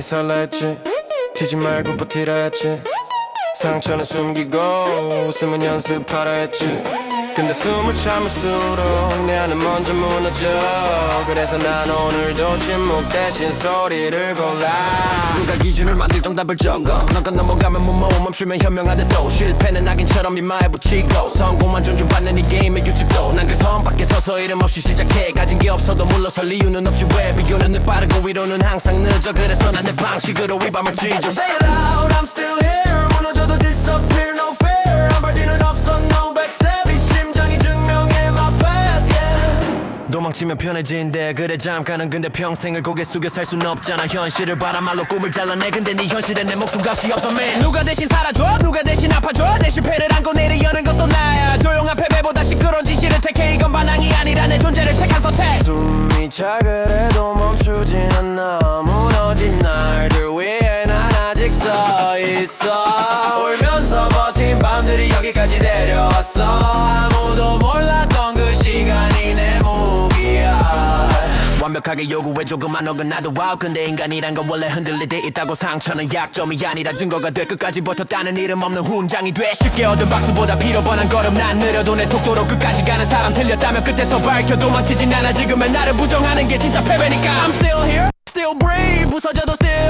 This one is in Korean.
설렜지. 튀지 말고 버티라 했지. 상처는 숨기고 웃음은 연습하라 했지 근데 숨을 참을수록 내 안은 먼저 무너져. 그래서 난 오늘도 침묵 대신 소리를 골라. 누가 기준을 만들 정답을 적어. 너가 넘어가면 못 모아 멈추면 현명하대 또 실패는 낙인처럼 이마에 붙이고. 성공만 존중받는 이 게임의 규칙도 난 그선 밖에 서서 이름 없이 시작해. 가진 게 없어도 물러설 이유는 없지. 왜 비교는 늘 빠르고 위로는 항상 늦어. 그래서 난 내 방식으로 이 밤을 쥐죠 Say it loud 치면 편해진대. 그래 잠깐은 근데 평생을 고개 숙여 살 순 없잖아. 현실을 바라 말로 꿈을 잘라내. 근데 네 현실엔 내 목숨 값이 없어 man. 누가 대신 살아줘? 누가 대신 아파줘? 내 실패를 안고 내를 여는 것도 나야. 조용한 패배보다 시끄러운 진실을 택해. 이건 반항이 아니라 내 존재를 택한 선택. 숨이 차그 완벽하게 요구해 조금만 어긋나도 와우. 근데 인간이란 건 원래 흔들릴 때 있다고 상처는 약점이 아니라 증거가 돼. 끝까지 버텼다는 이름 없는 훈장이 돼. 쉽게 얻은 박수보다 피로 번한 걸음 난 느려도 내 속도로 끝까지 가는 사람 틀렸다면 끝에서 밝혀 도망치진 않아. 지금은 나를 부정하는 게 진짜 패배니까. I'm still here still brave. 부서져도 still